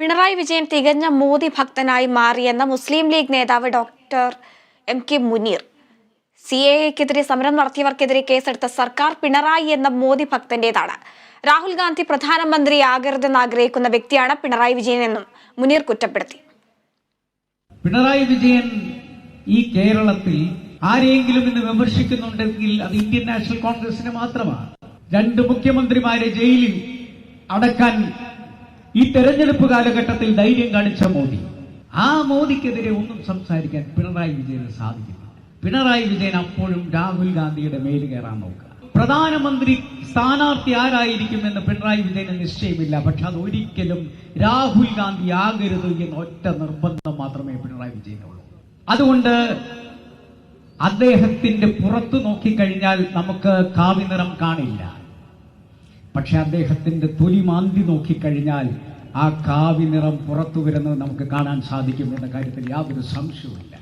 പിണറായി വിജയൻ തികഞ്ഞ മോദി ഭക്തനായി മാറിയെന്ന മുസ്ലിം ലീഗ് നേതാവ് doctor M K Muneer. C A എക്കെതിരെ സമരം നടത്തിയവർക്കെതിരെ കേസെടുത്ത സർക്കാർ പിണറായി എന്ന മോദി ഭക്തന്റേതാണ്. രാഹുൽ ഗാന്ധി പ്രധാനമന്ത്രി ആകരുതെന്ന് ആഗ്രഹിക്കുന്ന വ്യക്തിയാണ് പിണറായി വിജയൻ എന്നും മുനീർ കുറ്റപ്പെടുത്തി. പിണറായി വിജയൻ ഈ കേരളത്തിൽ ആരെയെങ്കിലും ഇന്ന് വിമർശിക്കുന്നുണ്ടെങ്കിൽ അത് ഇന്ത്യൻ നാഷണൽ കോൺഗ്രസിന് മാത്രമാണ്. രണ്ട് മുഖ്യമന്ത്രിമാരെ ജയിലിൽ അടക്കാൻ ഈ തെരഞ്ഞെടുപ്പ് കാലഘട്ടത്തിൽ ധൈര്യം കാണിച്ച മോദി. ആ മോദിക്കെതിരെ ഒന്നും സംസാരിക്കാൻ പിണറായി വിജയന് സാധിക്കില്ല. പിണറായി വിജയൻ അപ്പോഴും രാഹുൽ ഗാന്ധിയുടെ മേൽ കയറാൻ നോക്കുക. പ്രധാനമന്ത്രി സ്ഥാനാർത്ഥി ആരായിരിക്കുമെന്ന് പിണറായി വിജയന് നിശ്ചയമില്ല. പക്ഷെ അത് ഒരിക്കലും രാഹുൽ ഗാന്ധി ആകരുത് എന്ന ഒറ്റ നിർബന്ധം മാത്രമേ പിണറായി വിജയനുള്ളൂ. അതുകൊണ്ട് അദ്ദേഹത്തിന്റെ പുറത്തു നോക്കിക്കഴിഞ്ഞാൽ നമുക്ക് കാവി നിറം കാണില്ല. പക്ഷെ അദ്ദേഹത്തിന്റെ തൊലി മാന്തി നോക്കിക്കഴിഞ്ഞാൽ ആ കാവി നിറം പുറത്തു വരുന്നത് നമുക്ക് കാണാൻ സാധിക്കും എന്ന കാര്യത്തിൽ യാതൊരു സംശയവുമില്ല.